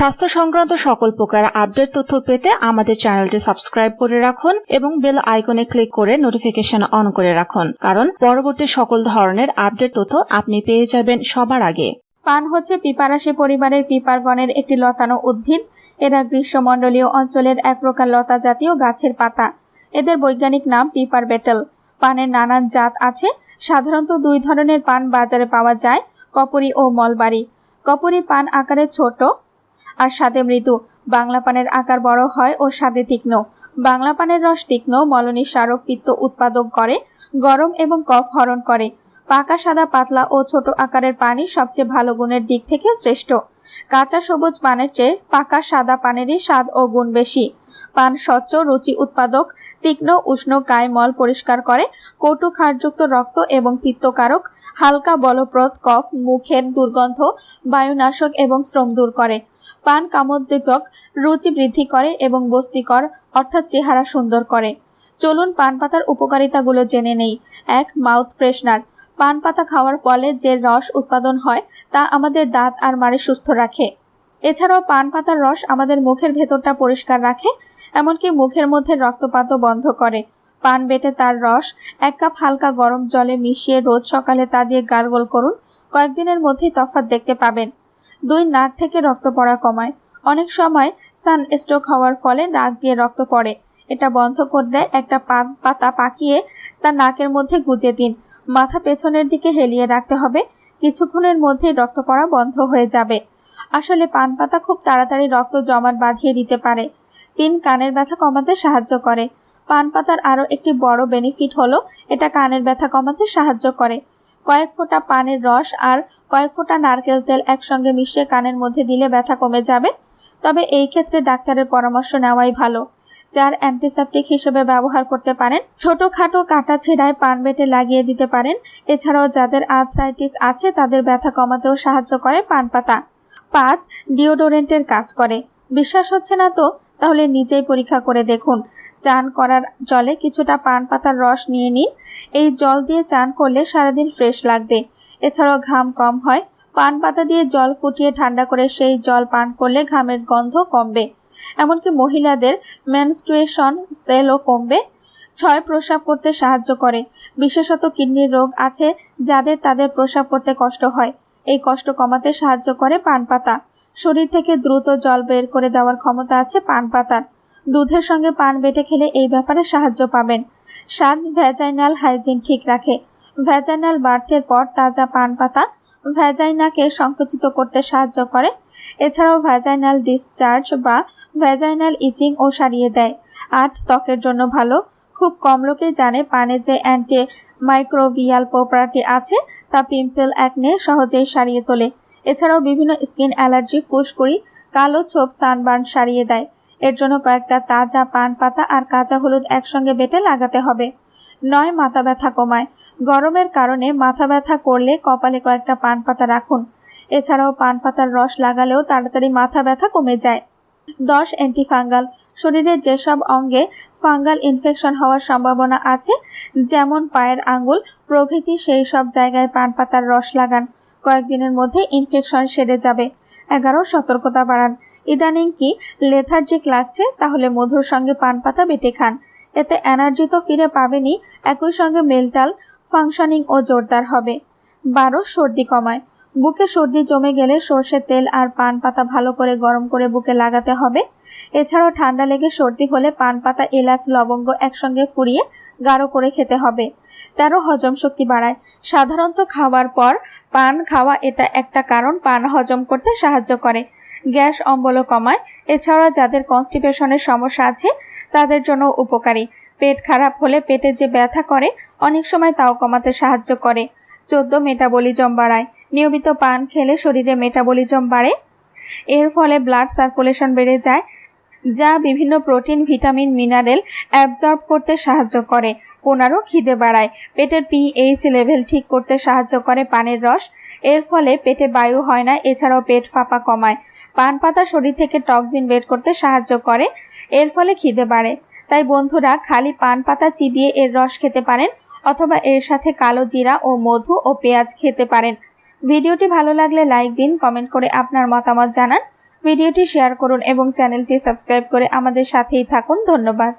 স্বাস্থ্য সংক্রান্ত সকল প্রকার আপডেট তথ্য পেতে আমাদের চ্যানেলটি সাবস্ক্রাইব করে রাখুন এবং বেল আইকনে ক্লিক করে নোটিফিকেশন অন করে রাখুন। কারণ পরবর্তী সকল ধরনের আপডেট তথ্য আপনি পেয়ে যাবেন সবার আগে। পান হচ্ছে পিপারাশি পরিবারের পিপারগণের একটি লতানো উদ্ভিদ। এরা গ্রীষ্মমণ্ডলীয় অঞ্চলের এক প্রকার লতা জাতীয় গাছের পাতা। এদের বৈজ্ঞানিক নাম পিপার বেটেল। পানের নানান জাত আছে। সাধারণত দুই ধরনের পান বাজারে পাওয়া যায়, কপুরি ও মলবাড়ি। কপুরি পান আকারে ছোট আর স্বাদে মৃদু। বাংলা পানের আকার বড় হয় ও স্বাদে তীক্ষ্ণ। বাংলা পানের রস তীক্ষ্ণ, মলনী স্মারক পিত্ত উৎপাদক করে, গরম এবং কফ হরণ করে। পাকা সাদা পাতলা ও ছোট আকারের পানি সবচেয়ে ভালো গুণের দিক থেকে শ্রেষ্ঠ। কাঁচা সবুজ পানের চেয়ে পাকা সাদা পানেরই স্বাদ ও গুণ বেশি। পান স্বচ্ছ, রুচি উৎপাদক, তীক্ষ্ণ, উষ্ণ, গায়ে মল পরিষ্কার করে, কটু ক্ষারযুক্ত রক্ত এবং পিত্তকারক, হালকা বলপ্রদ কফ, মুখের দুর্গন্ধ, বায়ুনাশক এবং শ্রম দূর করে। পান কামোদ্দীপক, রুচি বৃদ্ধি করে এবং বস্তিকর, অর্থাৎ চেহারা সুন্দর করে। চলুন পান পাতার উপকারিতাগুলো জেনে নেই। এক মাউথ ফ্রেশনার পান পাতা খাওয়ার ফলে যে রস উৎপাদন হয়, তা আমাদের দাঁত আর মাড়ে সুস্থ রাখে। এছাড়াও পান পাতার রস আমাদের মুখের ভেতরটা পরিষ্কার রাখে, এমনকি মুখের মধ্যে রক্তপাতও বন্ধ করে। পান বেটে তার রস এক কাপ হালকা গরম জলে মিশিয়ে রোজ সকালে তা দিয়ে গালগোল করুন। কয়েকদিনের মধ্যেই তফাৎ দেখতে পাবেন। দুই নাক থেকে রক্ত পড়া কমায়। অনেক সময় সান স্ট্রোক হওয়ার ফলে নাক দিয়ে রক্ত পড়ে। এটা বন্ধ করে দেয় একটা পাতা পাকিয়ে তা নাকের মধ্যে গুজে দিন। মাথা পেছনের দিকে হেলিয়ে রাখতে হবে। কিছুক্ষণের মধ্যেই রক্ত পড়া বন্ধ হয়ে যাবে। আসলে পান পাতা খুব তাড়াতাড়ি রক্ত জমাট বাঁধিয়ে দিতে পারে। তিন কানের ব্যথা কমাতে সাহায্য করে। পান পাতার আরও একটি বড় বেনিফিট হলো, এটা কানের ব্যথা কমাতে সাহায্য করে। কয়েক ফোঁটা পানের রস আর কয়েক ফোঁটা নারকেল তেল একসঙ্গে মিশিয়ে কানের মধ্যে দিলে ব্যথা কমে যাবে। তবে এই ক্ষেত্রে ডাক্তারের পরামর্শ নেওয়াই ভালো। যার অ্যান্টিসেপটিক হিসেবে ব্যবহার করতে পারেন। ছোটখাটো কাটা ছেঁড়ায় পান বেটে লাগিয়ে দিতে পারেন। এছাড়াও যাদের আর্থ্রাইটিস আছে, তাদের ব্যথা কমাতেও সাহায্য করে পান পাতা। পাঁচ, ডিওডোরেন্টের কাজ করে। বিশ্বাস হচ্ছে না তো? তাহলে নিজেই পরীক্ষা করে দেখুন। চান করার জলে কিছুটা পান পাতার রস নিয়ে নিন। এই জল দিয়ে চান করলে সারাদিন ফ্রেশ লাগবে। এছাড়াও ঘাম কম হয়। পান পাতা দিয়ে জল ফুটিয়ে ঠান্ডা করে সেই জল পান করলে ঘামের গন্ধ কমবে। এমনকি মহিলাদের মেনস্ট্রুয়েশন স্তেলও কমবে। ছয় প্রস্রাব করতে সাহায্য করে। বিশেষত কিডনির রোগ আছে যাদের তাদের প্রস্রাব করতে কষ্ট হয়। এই কষ্ট কমাতে সাহায্য করে পান পাতা। শরীর থেকে দ্রুত জল বের করে দেওয়ার ক্ষমতা আছে পান পাতার দুধের সঙ্গে পান বেটে খেলে এই ব্যাপারে সাহায্য পাবেন। স্বাদ ভ্যাজাইনাল হাইজিন ঠিক রাখে। ভ্যাজাইনাল বার্থের পর তাজা পান পাতা ভ্যাজাইনাকে সংকুচিত করতে সাহায্য করে। এছাড়াও ভ্যাজাইনাল ডিসচার্জ বা ভ্যাজাইনাল ইচিং ও সারিয়ে দেয়। আট, ত্বকের জন্য ভালো। খুব কম লোকেই জানে পানে যে অ্যান্টি মাইক্রোভিয়াল প্রপার্টি আছে, তা পিম্পল অ্যাকনে সহজেই সারিয়ে তোলে। এছাড়াও বিভিন্ন স্কিন অ্যালার্জি ফুসকুড়ি কালো ছোপ সানবার্ন সারিয়ে দেয়। এর জন্য কয়েকটা তাজা পান পাতা আর কাঁচা হলুদ একসঙ্গে বেটে লাগাতে হবে। নয়, মাথা ব্যথা কমায়। গরমের কারণে মাথা ব্যথা করলে কপালে কয়েকটা পান পাতা রাখুন। এছাড়াও পান পাতার রস লাগালেও তাড়াতাড়ি মাথা ব্যথা কমে যায়। দশ অ্যান্টিফাঙ্গাল শরীরের যেসব অঙ্গে ফাঙ্গাল ইনফেকশন হওয়ার সম্ভাবনা আছে, যেমন পায়ের আঙ্গুল প্রভৃতি সেই সব জায়গায় পান পাতার রস লাগান। কয়েকদিনের মধ্যে ইনফেকশন সেরে যাবে। এগারো, সতর্কতা বাড়ান। ইদানিং কি লেথার্জিক লাগছে, তাহলে মধুর সঙ্গে পান পাতা বেটে খান। এতে এনার্জি তো ফিরে পাবেনই, একই সঙ্গে মেলটাল ফাংশনিং ও জোরদার হবে। বারো, সর্দি কমায়। বুকে সর্দি জমে গেলে সর্ষের তেল আর পান পাতা ভালো করে গরম করে বুকে লাগাতে হবে। এছাড়াও ঠান্ডা লেগে সর্দি হলে পান পাতা, এলাচ, লবঙ্গ একসঙ্গে ফুরিয়ে গাঢ় করে খেতে হবে। তেরো, হজম শক্তি বাড়ায়। সাধারণত খাওয়ার পর পান খাওয়া এটা একটা কারণ, পান হজম করতে সাহায্য করে। গ্যাস অম্বল কমায়। এছাড়া যাদের কনস্টিপেশনের সমস্যা আছে, তাদের জন্য উপকারী। পেট খারাপ হলে পেটে যে ব্যথা করে, অনেক সময় তাও কমাতে সাহায্য করে। চোদ্দ মেটাবলিজম বাড়ায়। নিয়মিত পান খেলে শরীরে মেটাবলিজম বাড়ে। এর ফলে ব্লাড সার্কুলেশন বেড়ে যায়, যা বিভিন্ন প্রোটিন, ভিটামিন, মিনারেল অ্যাবজর্ব করতে সাহায্য করে। পনেরো খিদে বাড়ায়। পেটের পিএইচ লেভেল ঠিক করতে সাহায্য করে পানের রস। এর ফলে পেটে বায়ু হয় না, এছাড়াও পেট ফাঁপা কমায়। পান পাতা শরীর থেকে টক্সিন বের করতে সাহায্য করে। এর ফলে খিদে বাড়ে। তাই বন্ধুরা খালি পান পাতা চিবিয়ে এর রস খেতে পারেন অথবা এর সাথে কালো জিরা ও মধু ও পেঁয়াজ খেতে পারেন। ভিডিওটি ভালো লাগলে লাইক দিন, কমেন্ট করে আপনার মতামত জানান। ভিডিওটি শেয়ার করুন এবং চ্যানেলটি সাবস্ক্রাইব করে আমাদের সাথেই থাকুন। ধন্যবাদ।